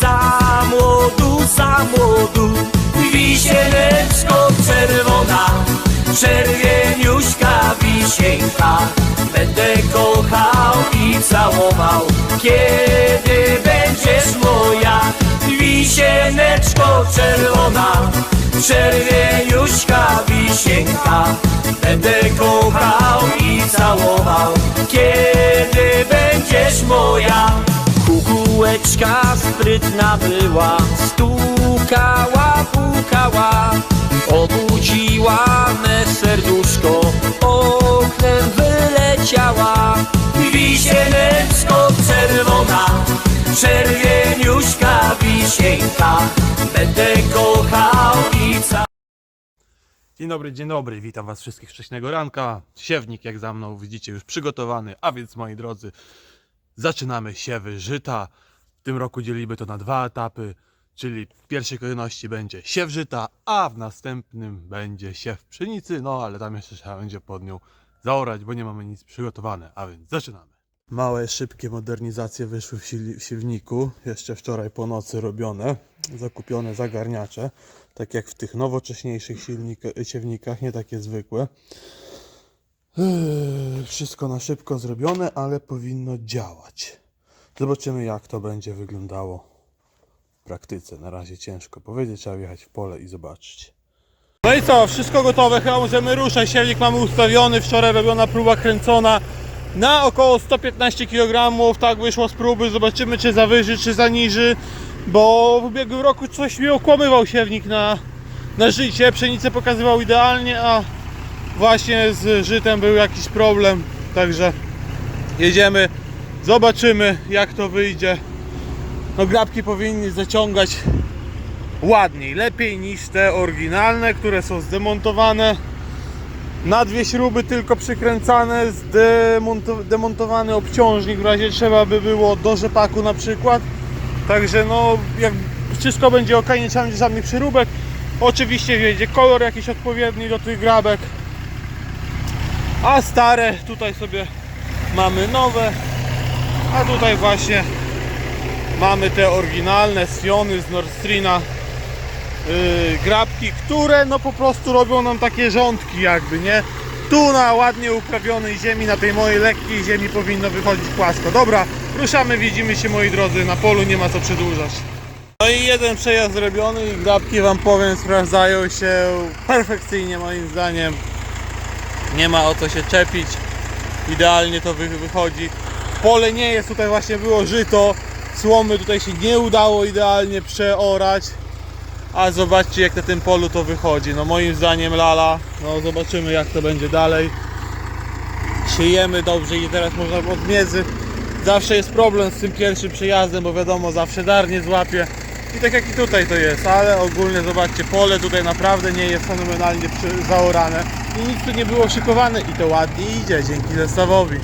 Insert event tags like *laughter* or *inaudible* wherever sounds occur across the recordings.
za młodu, za młodu. Wisieneczko czerwona, czerwieniuśka wisienka. Będę kochał i całował, kiedy będziesz moja Wisieneczko czerwona, czerwieniuśka wisienka. Będę kochał i całował, kiedy będziesz moja Kukułeczka sprytna była Stukała, pukała Obudziła me serduszko Oknem wyleciała Wisieneczko czerwona Czerwieniuśka wisienka Będę kochał i ca... Dzień dobry, dzień dobry, witam was wszystkich wcześnego ranka. Siewnik jak za mną widzicie już przygotowany, a więc moi drodzy, zaczynamy siewy żyta. Tym roku dzielimy to na dwa etapy, czyli w pierwszej kolejności będzie siew żyta, a w następnym będzie siew pszenicy, no ale tam jeszcze trzeba będzie pod nią zaorać, bo nie mamy nic przygotowane, a więc zaczynamy. Małe, szybkie modernizacje wyszły w, sieli- w jeszcze wczoraj po nocy robione, zakupione zagarniacze, tak jak w tych nowocześniejszych siewnikach, nie takie zwykłe. Yy, Wszystko na szybko zrobione, ale powinno działać. Zobaczymy jak to będzie wyglądało w praktyce. Na razie ciężko powiedzieć, trzeba wjechać w pole i zobaczyć. No i co, wszystko gotowe, chyba możemy ruszać. Siewnik mamy ustawiony, wczoraj robiona próba kręcona na około 115 kg. Tak wyszło z próby, zobaczymy czy zawyży, czy zaniży. Bo w ubiegłym roku coś mi okłamywał siewnik na, na życie. Pszenicę pokazywał idealnie, a właśnie z żytem był jakiś problem. Także jedziemy, zobaczymy jak to wyjdzie. No grabki powinny zaciągać ładniej, lepiej niż te oryginalne, które są zdemontowane. Na dwie śruby tylko przykręcane, demontowany obciążnik, w razie trzeba by było do rzepaku na przykład. Także no, jak wszystko będzie ok, nie trzeba będzie żadnych przyróbek. Oczywiście wjedzie kolor jakiś odpowiedni do tych grabek. A stare tutaj sobie mamy nowe. A tutaj właśnie mamy te oryginalne Siony z Nordstrina yy, grabki, które no po prostu robią nam takie rządki jakby, nie? Tu na ładnie uprawionej ziemi, na tej mojej lekkiej ziemi powinno wychodzić płasko. Dobra, ruszamy, widzimy się moi drodzy, na polu nie ma co przedłużać. No i jeden przejazd zrobiony i grabki wam powiem sprawdzają się perfekcyjnie moim zdaniem. Nie ma o co się czepić. Idealnie to wy- wychodzi. Pole nie jest, tutaj właśnie było żyto. Słomy tutaj się nie udało idealnie przeorać. A zobaczcie jak na tym polu to wychodzi. No moim zdaniem lala. No zobaczymy jak to będzie dalej. Siejemy dobrze i teraz można od. Zawsze jest problem z tym pierwszym przejazdem, bo wiadomo zawsze dar nie złapie. I tak jak i tutaj to jest, ale ogólnie zobaczcie, pole tutaj naprawdę nie jest fenomenalnie zaorane i nic tu nie było szykowane i to ładnie idzie dzięki zestawowi.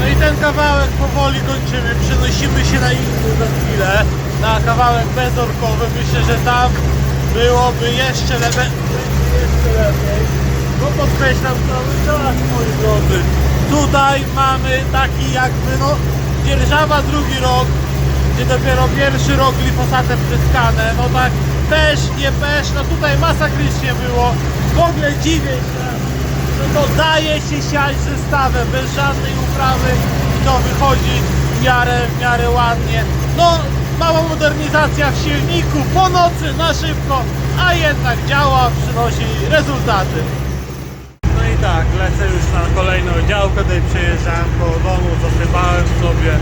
No i ten kawałek powoli kończymy, przenosimy się na inny za chwilę, na kawałek bezorkowy. Myślę, że tam byłoby jeszcze lepiej. Jeszcze lepiej. Bo podkreślam cały czas, moi drodzy. Tutaj mamy taki jakby no dzierżawa drugi rok, gdzie dopiero pierwszy rok glifosatem pryskane. No tak też, nie pesz, no tutaj masakrycznie było. W ogóle dziwię się, no to daje się siać zestawem bez żadnej uprawy wychodzi w miarę, w miarę ładnie. No, mała modernizacja w silniku, po nocy, na szybko, a jednak działa, przynosi rezultaty. No i tak, lecę już na kolejną działkę, tutaj przejeżdżałem koło domu, zasypałem sobie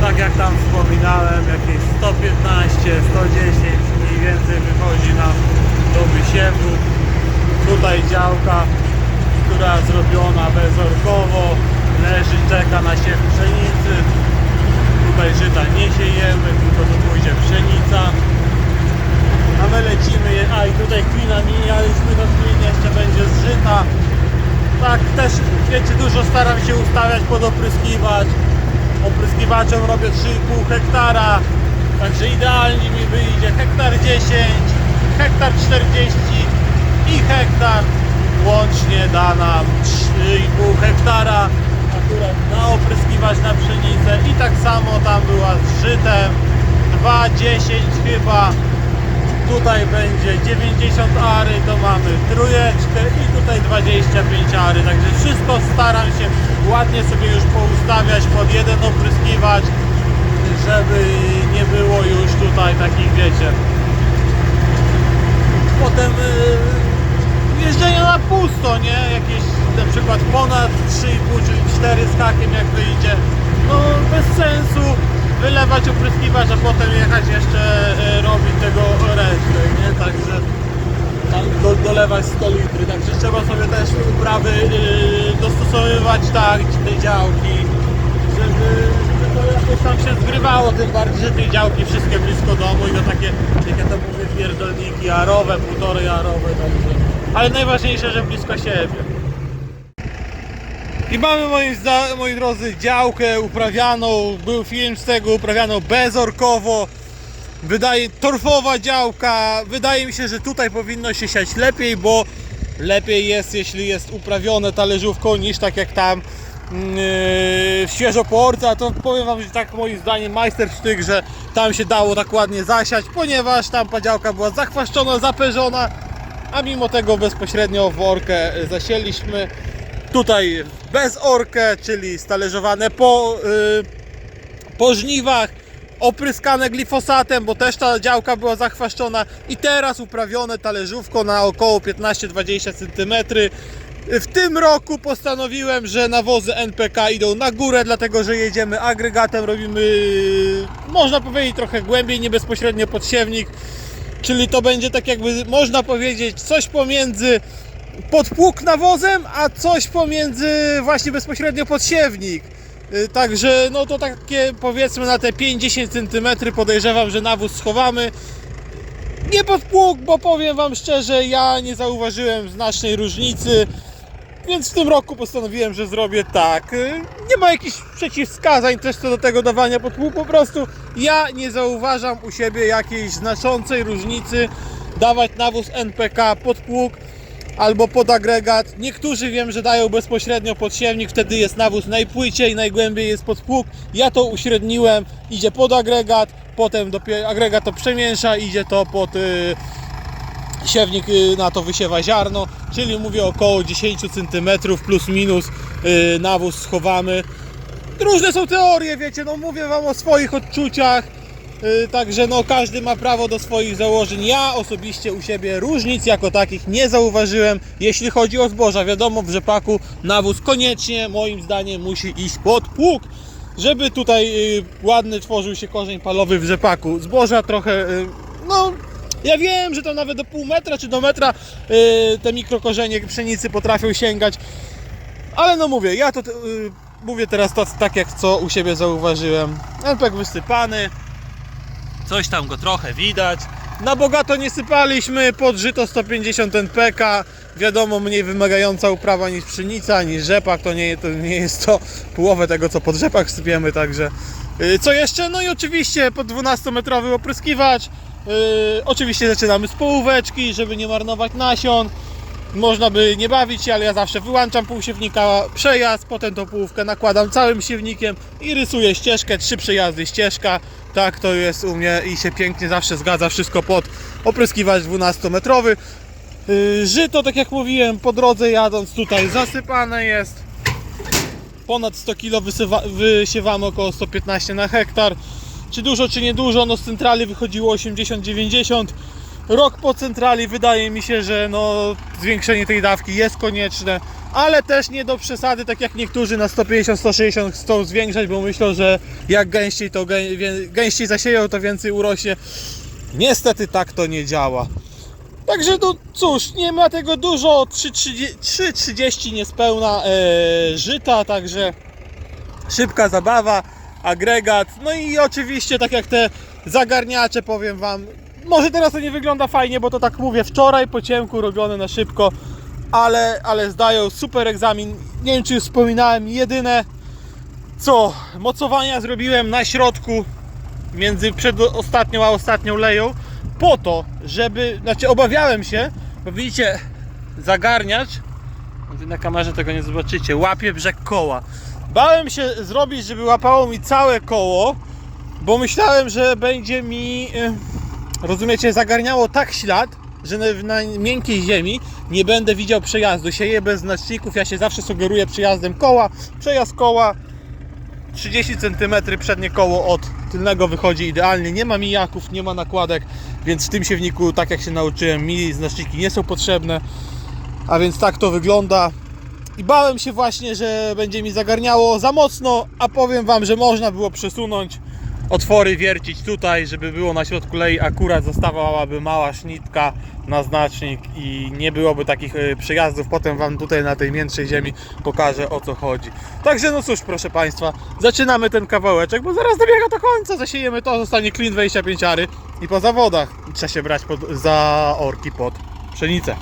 Tak jak tam wspominałem, jakieś 115, 110 mniej więcej wychodzi nam do wysiewu. Tutaj działka, która zrobiona bezorkowo, leży, czeka na siew pszenicy. Tutaj żyta nie siejemy, tylko tu pójdzie pszenica. A my lecimy, je- a i tutaj chwila mijaliśmy do chwili, jeszcze będzie zżyta. Tak, też wiecie, dużo staram się ustawiać pod opryskiwacz. Opryskiwaczem robię 3,5 hektara, także idealnie mi wyjdzie hektar 10, hektar 40 i hektar. Łącznie da nam 3,5 hektara akurat na pszenicę. I tak samo tam była z żytem. 2,10 chyba. Tutaj będzie 90 ary, to mamy trójeczkę i tutaj 25 ary, także wszystko staram się ładnie sobie już poustawiać pod jeden opryskiwacz, żeby nie było już tutaj takich, wiecie, potem yy, na pusto, nie? Jakieś na przykład ponad 3,5 czy 4 z jak wyjdzie, no bez sensu wylewać opryskiwacz, a potem jechać jeszcze e, robić tego resztę, nie? Także tam do, dolewać 100 litry, także trzeba sobie też uprawy yy, dostosowywać tak, te działki, żeby, to jakoś tam się zgrywało, tym bardziej, że te działki wszystkie blisko domu i to takie, jak ja to mówię, pierdolniki jarowe, półtorej jarowe, także, ale najważniejsze, że blisko siebie. I mamy moi, moi drodzy działkę uprawianą, był film z tego uprawianą bezorkowo. Wydaje torfowa działka. Wydaje mi się, że tutaj powinno się siać lepiej, bo lepiej jest, jeśli jest uprawione talerzówką niż tak jak tam yy, w świeżoporce, a to powiem wam, że tak moim zdaniem majstersztyk, że tam się dało tak ładnie zasiać, ponieważ tam ta działka była zachwaszczona, zaperzona, a mimo tego bezpośrednio w orkę zasieliśmy. Tutaj bez orkę, czyli stalerzowane po, yy, po żniwach, opryskane glifosatem, bo też ta działka była zachwaszczona i teraz uprawione talerzówką na około 15-20 cm. W tym roku postanowiłem, że nawozy NPK idą na górę, dlatego że jedziemy agregatem, robimy, można powiedzieć, trochę głębiej, nie bezpośrednio pod siewnik. Czyli to będzie tak jakby, można powiedzieć, coś pomiędzy podpług nawozem, a coś pomiędzy właśnie bezpośrednio podsiewnik. Y, Także no to takie powiedzmy na te 5-10 cm podejrzewam, że nawóz schowamy. Nie podpług, bo powiem Wam szczerze, ja nie zauważyłem znacznej różnicy. Więc w tym roku postanowiłem, że zrobię tak. Y, Nie ma jakichś przeciwwskazań też co do tego dawania podpług. Po prostu ja nie zauważam u siebie jakiejś znaczącej różnicy dawać nawóz NPK pod pług albo pod agregat. Niektórzy wiem, że dają bezpośrednio pod siewnik, wtedy jest nawóz najpłyciej, najgłębiej jest pod pług. Ja to uśredniłem, idzie pod agregat, potem dopiero agregat to przemiesza, idzie to pod y, siewnik y, na to wysiewa ziarno, czyli mówię około 10 cm plus minus y, nawóz schowamy. Różne są teorie, wiecie, no mówię wam o swoich odczuciach. Y, Także no każdy ma prawo do swoich założeń. Ja osobiście u siebie różnic jako takich nie zauważyłem. Jeśli chodzi o zboża, wiadomo w rzepaku nawóz koniecznie moim zdaniem musi iść pod pług, żeby tutaj y, ładny tworzył się korzeń palowy w rzepaku. Zboża trochę y, no ja wiem, że to nawet do pół metra czy do metra te mikrokorzenie pszenicy potrafią sięgać. Ale no mówię, ja to mówię teraz to, tak jak co u siebie zauważyłem. NPK wysypany, coś tam go trochę widać. Na bogato nie sypaliśmy, pod żyto 150 NPK. Wiadomo, mniej wymagająca uprawa niż pszenica, niż rzepak. To nie, to nie jest to połowę tego, co pod rzepak sypiemy, także. y, Co jeszcze? No i oczywiście pod 12-metrowy opryskiwacz. Yy, oczywiście zaczynamy z połóweczki, żeby nie marnować nasion. Można by nie bawić się, ale ja zawsze wyłączam półsiewnika, przejazd, potem tą połówkę nakładam całym siewnikiem i rysuję ścieżkę, trzy przejazdy, ścieżka. Tak to jest u mnie i się pięknie zawsze zgadza wszystko pod opryskiwacz 12-metrowy. Yy, Żyto, tak jak mówiłem, po drodze jadąc tutaj zasypane jest. Ponad 100 kg wysywa, wysiewamy około 115 na hektar. Czy dużo, czy niedużo? No z centrali wychodziło 80-90. Rok po centrali wydaje mi się, że no, zwiększenie tej dawki jest konieczne, ale też nie do przesady, tak jak niektórzy na 150-160 chcą zwiększać, bo myślą, że jak gęściej to gę, gęściej zasieją, to więcej urośnie. Niestety tak to nie działa. Także no cóż, nie ma tego dużo, 3,30 3,30 niespełna e, żyta, także szybka zabawa, agregat, no i oczywiście tak jak te zagarniacze powiem Wam, może teraz to nie wygląda fajnie, bo to tak mówię, wczoraj po ciemku robione na szybko, ale, ale zdają super egzamin, nie wiem czy już wspominałem, jedyne co, mocowania zrobiłem na środku między przedostatnią a ostatnią leją po to, żeby, znaczy obawiałem się, bo widzicie zagarniacz na kamerze tego nie zobaczycie. Łapie brzeg koła. Bałem się zrobić, żeby łapało mi całe koło, bo myślałem, że będzie mi, rozumiecie, zagarniało tak ślad, że na, miękkiej ziemi nie będę widział przejazdu. Sieję bez znaczników, ja się zawsze sugeruję przejazdem koła. Przejazd koła 30 cm przednie koło od tylnego wychodzi idealnie. Nie ma mijaków, nie ma nakładek, więc w tym siewniku, tak jak się nauczyłem, mi znaczniki nie są potrzebne. A więc tak to wygląda. I bałem się właśnie, że będzie mi zagarniało za mocno, a powiem Wam, że można było przesunąć otwory, wiercić tutaj, żeby było na środku lei akurat zostawałaby mała sznitka na znacznik i nie byłoby takich e, przejazdów. Potem Wam tutaj na tej miętszej ziemi pokażę o co chodzi. Także no cóż, proszę Państwa, zaczynamy ten kawałeczek, bo zaraz dobiega do końca, zasiejemy to, zostanie clean 25 ary i po zawodach trzeba się brać pod, za orki pod pszenicę.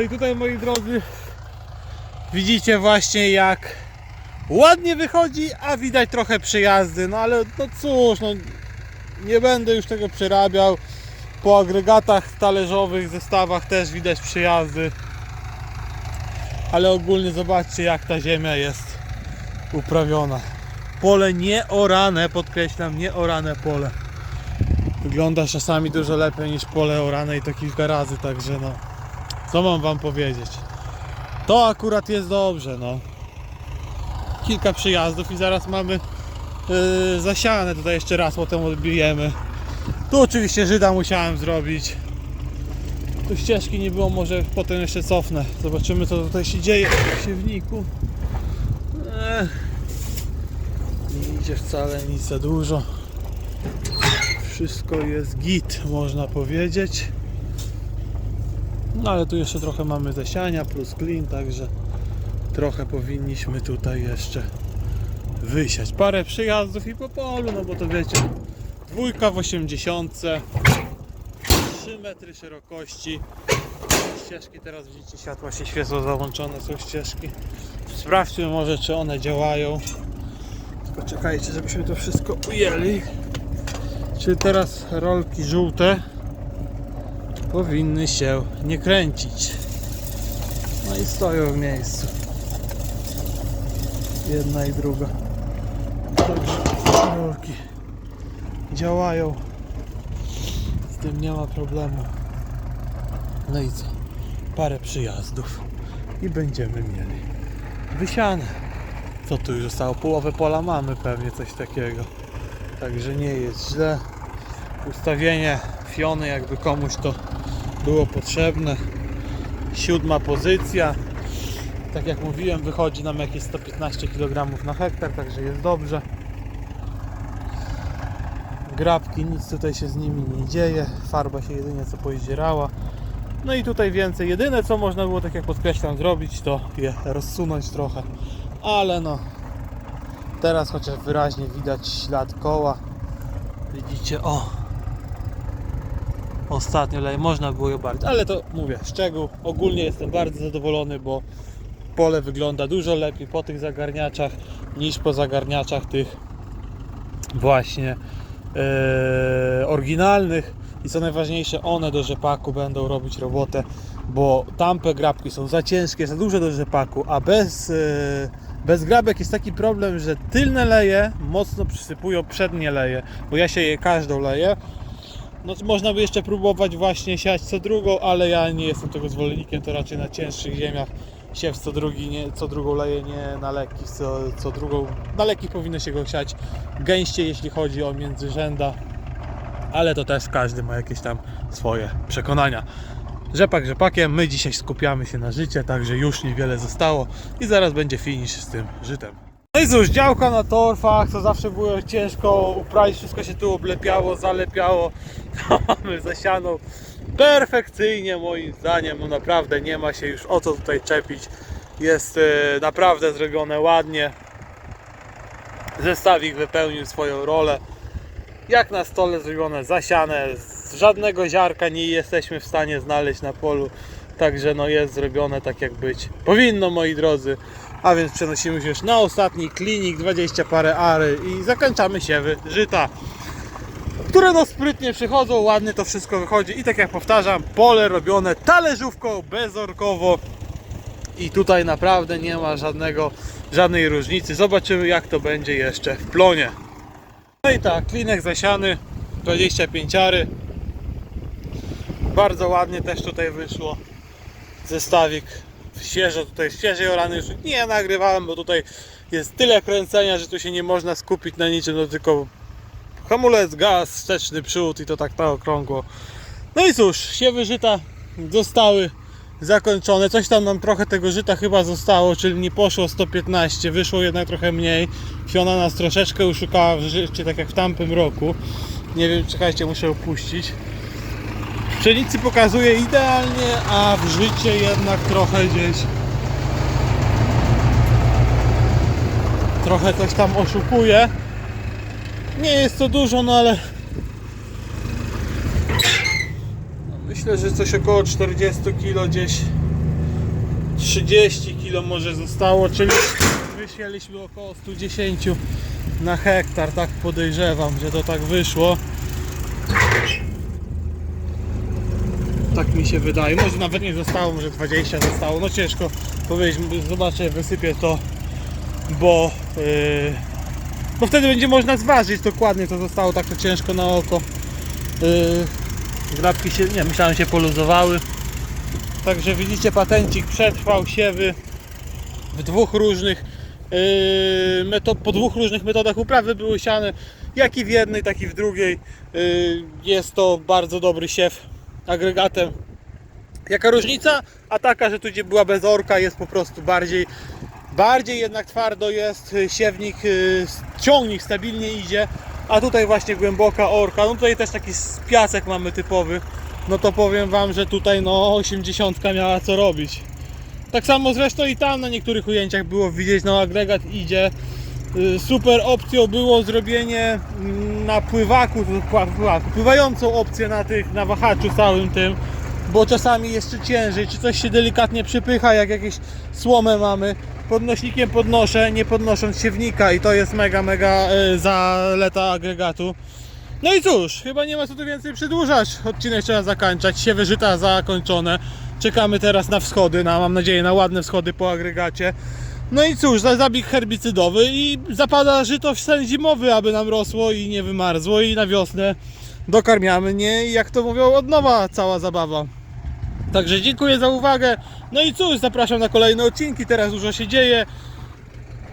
No i tutaj moi drodzy widzicie właśnie jak ładnie wychodzi, a widać trochę przejazdy, no ale no cóż, no nie będę już tego przerabiał. Po agregatach talerzowych, zestawach też widać przejazdy. Ale ogólnie zobaczcie jak ta ziemia jest uprawiona. Pole nieorane, podkreślam, nieorane pole. Wygląda czasami dużo lepiej niż pole orane i to kilka razy, także no. Co mam wam powiedzieć? To akurat jest dobrze, no. Kilka przyjazdów i zaraz mamy yy, zasiane. Tutaj jeszcze raz potem odbijemy. Tu oczywiście Żyda musiałem zrobić. Tu ścieżki nie było, może potem jeszcze cofnę. Zobaczymy co tutaj się dzieje w siewniku. Nie idzie wcale nic za dużo. Wszystko jest git, można powiedzieć. No ale tu jeszcze trochę mamy zasiania plus clean, także trochę powinniśmy tutaj jeszcze wysiać. Parę przyjazdów i po polu, no bo to wiecie, dwójka w 80, 3 metry szerokości. Ścieżki teraz widzicie, światła się świecą, załączone są ścieżki. Sprawdźmy może, czy one działają. Tylko czekajcie, żebyśmy to wszystko ujęli. Czy teraz rolki żółte powinny się nie kręcić. No i stoją w miejscu. Jedna i druga. Także rurki działają. Z tym nie ma problemu. No i co? Parę przyjazdów i będziemy mieli wysiane. Co tu już zostało? Połowę pola mamy pewnie coś takiego. Także nie jest źle. Ustawienie fiony jakby komuś to było potrzebne. Siódma pozycja. Tak jak mówiłem, wychodzi nam jakieś 115 kg na hektar, także jest dobrze. Grabki, nic tutaj się z nimi nie dzieje. Farba się jedynie co poizdzierała. No i tutaj więcej. Jedyne co można było, tak jak podkreślam, zrobić, to je rozsunąć trochę. Ale no, teraz chociaż wyraźnie widać ślad koła. Widzicie, o, ostatnio leje, można było je bardziej, ale to mówię, szczegół. Ogólnie jestem bardzo zadowolony, bo pole wygląda dużo lepiej po tych zagarniaczach niż po zagarniaczach tych właśnie e, oryginalnych i co najważniejsze one do rzepaku będą robić robotę, bo tamte grabki są za ciężkie, za duże do rzepaku, a bez, e, bez grabek jest taki problem, że tylne leje mocno przysypują przednie leje, bo ja się je każdą leję no można by jeszcze próbować właśnie siać co drugą, ale ja nie jestem tego zwolennikiem, to raczej na cięższych ziemiach siew co drugi, nie, co drugą leje nie na lekkich, co, co drugą, na lekkich powinno się go siać gęściej, jeśli chodzi o międzyrzęda, ale to też każdy ma jakieś tam swoje przekonania. Rzepak rzepakiem, my dzisiaj skupiamy się na życie, także już niewiele zostało i zaraz będzie finish z tym żytem. No i cóż, działka na torfach, to zawsze było ciężko uprawić, wszystko się tu oblepiało, zalepiało. *laughs* To mamy zasianą perfekcyjnie moim zdaniem, no naprawdę nie ma się już o co tutaj czepić. Jest e, naprawdę zrobione ładnie. Zestawik wypełnił swoją rolę. Jak na stole zrobione, zasiane, żadnego ziarka nie jesteśmy w stanie znaleźć na polu. Także no jest zrobione tak jak być powinno moi drodzy. A więc przenosimy się już na ostatni klinik, 20 parę ary i zakończamy siewy żyta. Które no sprytnie przychodzą, ładnie to wszystko wychodzi i tak jak powtarzam, pole robione talerzówką, bezorkowo i tutaj naprawdę nie ma żadnego, żadnej różnicy. Zobaczymy jak to będzie jeszcze w plonie. No i tak, klinek zasiany, 25 ary. Bardzo ładnie też tutaj wyszło. Zestawik świeżo tutaj, świeżej orany już nie nagrywałem, bo tutaj jest tyle kręcenia, że tu się nie można skupić na niczym, no tylko hamulec, gaz, wsteczny przód i to tak na okrągło. No i cóż, siewy żyta zostały zakończone. Coś tam nam trochę tego żyta chyba zostało, czyli nie poszło 115, wyszło jednak trochę mniej. Fiona nas troszeczkę uszukała w tak jak w tamtym roku. Nie wiem, czekajcie, muszę opuścić. Pszenicy pokazuje idealnie, a w życie jednak trochę gdzieś trochę coś tam oszukuje. Nie jest to dużo, no ale myślę, że coś około 40 kg gdzieś 30 kg może zostało, czyli wysieliśmy około 110 na hektar, tak podejrzewam, że to tak wyszło. Tak mi się wydaje. Może nawet nie zostało, może 20 zostało. No ciężko powiedzieć. Zobaczę, wysypię to, bo, yy, bo wtedy będzie można zważyć dokładnie co zostało. Tak to ciężko na oko. Yy, grabki się, nie, myślałem się poluzowały. Także widzicie, patencik przetrwał siewy w dwóch różnych yy, meto- po dwóch różnych metodach uprawy były siane, jak i w jednej, tak i w drugiej. Yy, jest to bardzo dobry siew agregatem. Jaka różnica? A taka, że tu gdzie była bez orka jest po prostu bardziej bardziej jednak twardo jest y, siewnik, y, ciągnik stabilnie idzie, a tutaj właśnie głęboka orka. No tutaj też taki piasek mamy typowy. No to powiem wam, że tutaj no 80 miała co robić. Tak samo zresztą i tam na niektórych ujęciach było widzieć, no agregat idzie. Y, Super opcją było zrobienie mm, na pływaku, pływającą opcję na tych, na wahaczu całym tym, bo czasami jeszcze ciężej, czy coś się delikatnie przypycha, jak jakieś słomę mamy. Podnośnikiem podnoszę, nie podnosząc siewnika i to jest mega, mega y, zaleta agregatu. No i cóż, chyba nie ma co tu więcej przedłużać. Odcinek trzeba zakończać. Siewy żyta zakończone. Czekamy teraz na wschody, na, mam nadzieję na ładne wschody po agregacie. No i cóż, za zabieg herbicydowy i zapada żyto w sen zimowy, aby nam rosło i nie wymarzło i na wiosnę dokarmiamy, nie? I jak to mówią, od nowa cała zabawa. Także dziękuję za uwagę. No i cóż, zapraszam na kolejne odcinki, teraz dużo się dzieje.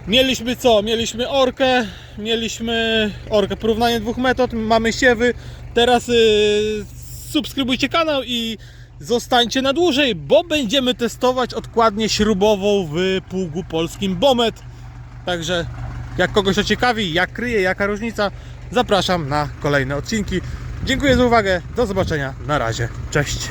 Mieliśmy co? Mieliśmy orkę, mieliśmy orkę, porównanie dwóch metod, mamy siewy. Teraz yy, subskrybujcie kanał i zostańcie na dłużej, bo będziemy testować odkładnię śrubową w pługu polskim Bomet. Także jak kogoś to ciekawi, jak kryje, jaka różnica, zapraszam na kolejne odcinki. Dziękuję za uwagę, do zobaczenia, na razie, cześć.